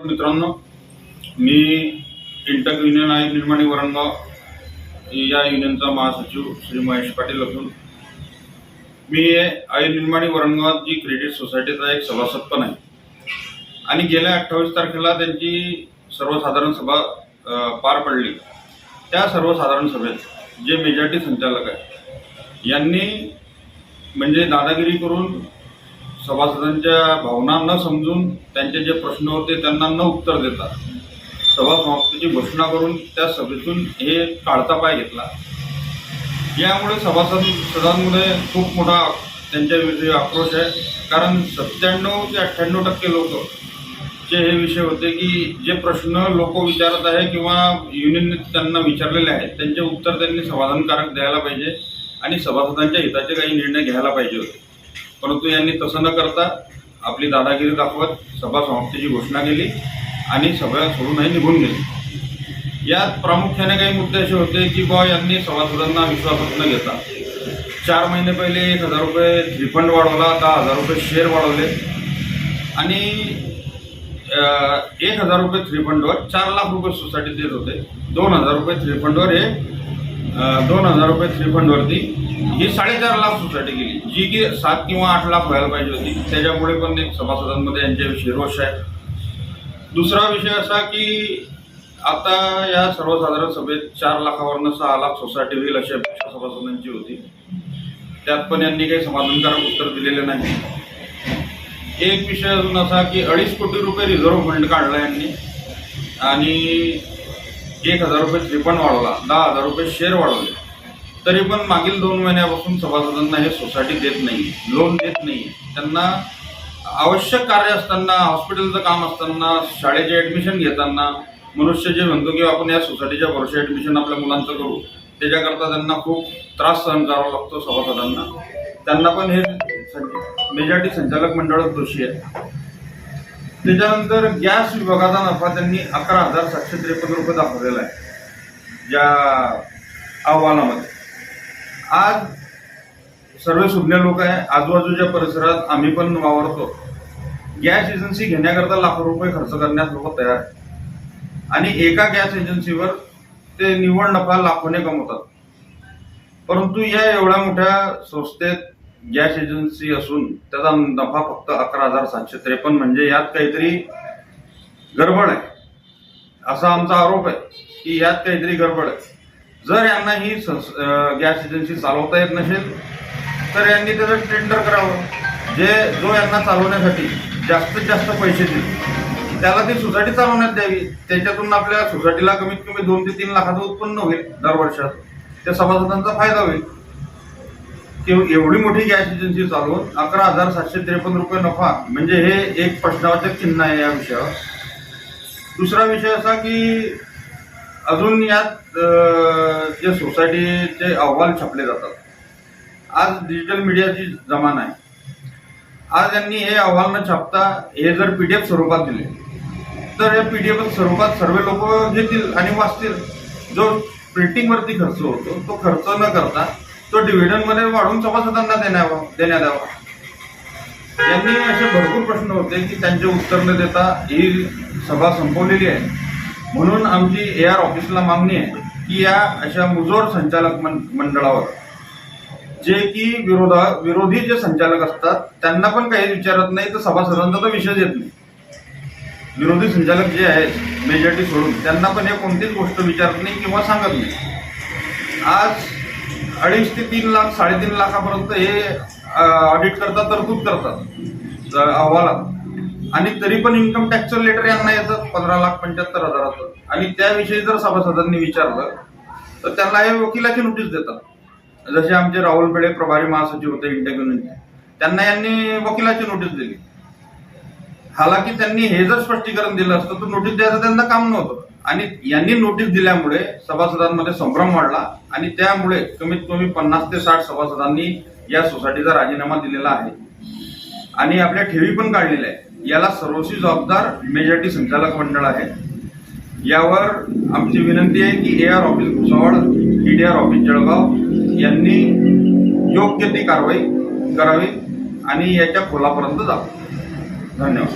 मित्रांनो मी इंटक युनियन आहे निर्माणी वरणगाव या युनियनचा महासचिव श्री महेश पाटील असून मी आई निर्माणी वरणगावात जी क्रेडिट सोसायटीचा एक सभासद पण आहे. आणि गेल्या अठ्ठावीस तारखेला त्यांची सर्वसाधारण सभा पार पडली. त्या सर्वसाधारण सभेत जे मेजॉरिटी संचालक आहे यांनी म्हणजे दादागिरी करून सभासदांच्या भावना न समजून त्यांचे जे प्रश्न होते त्यांना न उत्तर देता सभा समाप्तीची घोषणा करून त्या सभेतून हे काढता पाय घेतला. यामुळे सभासद सदांमध्ये खूप मोठा त्यांच्याविषयी आक्रोश आहे. कारण सत्त्याण्णव ते अठ्ठ्याण्णव टक्के लोक चे हे विषय होते की जे प्रश्न लोक विचारत आहे किंवा युनियनने त्यांना विचारलेले आहेत त्यांचे उत्तर त्यांनी समाधानकारक द्यायला पाहिजे आणि सभासदांच्या हिताचे काही निर्णय घ्यायला पाहिजे होते. परंतु यांनी तसं न करता आपली दादागिरी दाखवत सभा समाप्तीची घोषणा केली आणि सभा सोडूनही निघून गेली. यात प्रामुख्याने काही मुद्दे असे होते की बॉ यांनी सभासदांना विश्वासात न घेता चार महिने पहिले एक हजार रुपये रिफंड वाढवला दहा हजार रुपये शेअर वाढवले. आणि एक हजार रुपये थ्री फंडवर चार लाख रुपये सोसायटी देत होते. दोन हजार रुपये थ्री फंडवर हे दोन हजार रुपये थ्रीफंडवरती ही साडेचार लाख सोसायटी गेली. जी की सात किंवा आठ लाख व्हायला पाहिजे होती. त्याच्यामुळे पण एक सभासदांमध्ये यांच्याविषयी रोष आहे. दुसरा विषय असा की आता या सर्वसाधारण सभेत चार लाखावरनं सहा लाख सोसायटी होईल अशी अपेक्षा सभासदांची होती. त्यात पण यांनी काही समाधानकारक उत्तर दिलेले नाही. एक विषय अजून असा की अडीच कोटी रुपये रिझर्व्ह फंड काढला यांनी. आणि एक हजार रुपये त्रिपण वाढवला दहा हजार रुपये शेअर वाढवले. तरी पण मागील दोन महिन्यापासून सभासदांना हे सोसायटी देत नाही लोन देत नाही. त्यांना आवश्यक कार्य असताना हॉस्पिटलचं काम असताना शाळेचे ॲडमिशन घेताना मनुष्य जे म्हणतो की आपण या सोसायटीच्या वर्ष ॲडमिशन आपल्या मुलांचं करू. त्याच्याकरता त्यांना खूप त्रास सहन करावा लागतो सभासदांना. त्यांना पण हे मेजॉरिटी संचालक मंडळच दोषी आहे त्याच्यानंतर गॅस विभागाचा नफा त्यांनी अकरा हजार सातशे त्रेपन्न रुपये दाखवलेला आहे. ज्या अहवालामध्ये आज सर्व सुज्ञ लोक आहे. आजूबाजूच्या परिसरात आम्ही पण वावरतो. गॅस एजन्सी घेण्याकरता लाखो रुपये खर्च करण्यास लोक तयार आहे आणि एका गॅस एजन्सीवर ते निव्वळ नफा लाखोने कमवतात. परंतु या एवढ्या मोठ्या संस्थेत गॅस एजन्सी असून त्याचा नफा फक्त अकरा हजार सातशे त्रेपन्न म्हणजे यात काहीतरी गडबड आहे. असा आमचा आरोप आहे की यात काहीतरी गडबड आहे. जर यांना ही संस- गॅस एजन्सी चालवता येत नसेल तर यांनी त्याचं टेंडर करावं. जे जो यांना चालवण्यासाठी जास्तीत जास्त पैसे देईल त्याला ती सोसायटी चालवण्यात द्यावी. त्याच्यातून आपल्या सोसायटीला कमीत कमी दोन ते तीन लाखाचं उत्पन्न होईल दर वर्षात त्या सभासदांचा फायदा होईल. एवढी मोठी गॅस एजन्सी चालवून अकरा हजार सातशे त्रेपन्न रुपये नफा म्हणजे हे एक प्रश्नावाचक चिन्ह आहे या विषयावर. दुसरा विषय असा की अजून यात जे सोसायटीचे अहवाल छापले जातात. आज डिजिटल मीडियाची जमाना आहे. आज यांनी हे अहवाल न छापता हे जर पी डी एफ स्वरूपात दिले तर हे एफ स्वरूपात सर्व लोक घेतील आणि वाचतील. जो प्रिंटिंगवरती खर्च होतो तो खर्च न करता तो डिव्हिडंडमध्ये वाढून सभासदांना देण्यावा देण्यात यावा यांनी असे भरपूर प्रश्न होते की त्यांचे उत्तर न देता ही सभा संपवलेली आहे. म्हणून आमची ए आर ऑफिसला मागणी आहे की या अशा मुजोर संचालक मंडळावर जे की विरोधा विरोधी जे संचालक असतात त्यांना पण काही विचारत नाही तर सभासदांचा तर विषय येत नाही. विरोधी संचालक जे आहेत मेजॉरिटी सोडून त्यांना पण हे कोणतीच गोष्ट विचारत नाही किंवा सांगत नाही. आज अडीच ते तीन लाख साडेतीन लाखापर्यंत हे ऑडिट करतात तरतूद करतात. अहवालात. आणि तरी पण इन्कम टॅक्सचं लेटर यांना येतं पंधरा लाख पंच्याहत्तर हजाराचं. आणि त्याविषयी जर सभासदांनी विचारलं तर त्यांना हे वकिलाची नोटीस देतात. जसे आमचे राहुल पेडे प्रभारी महासचिव होते इंटेक युनियनचे त्यांना यांनी वकिलाची नोटीस दिली. हालाकी त्यांनी हे जर स्पष्टीकरण दिलं असतं तर नोटीस द्यायचं त्यांना काम नव्हतं. आणि यांनी नोटीस दिल्यामुळे सभासदांमध्ये संभ्रम वाढला आणि त्यामुळे कमीत कमी पन्नास ते साठ सभासदांनी या सोसायटीचा राजीनामा दिलेला आहे. आणि आपल्या ठेवी पण काढलेल्या आहे याला सर्वस्वी जबाबदार मेजॉरिटी संचालक मंडळ आहे. यावर आमची विनंती आहे की A R office Bhusawal D R office Jalgaon यांनी योग्य ती कारवाई करावी आणि याच्या खोलापर्यंत जावं. धन्यवाद.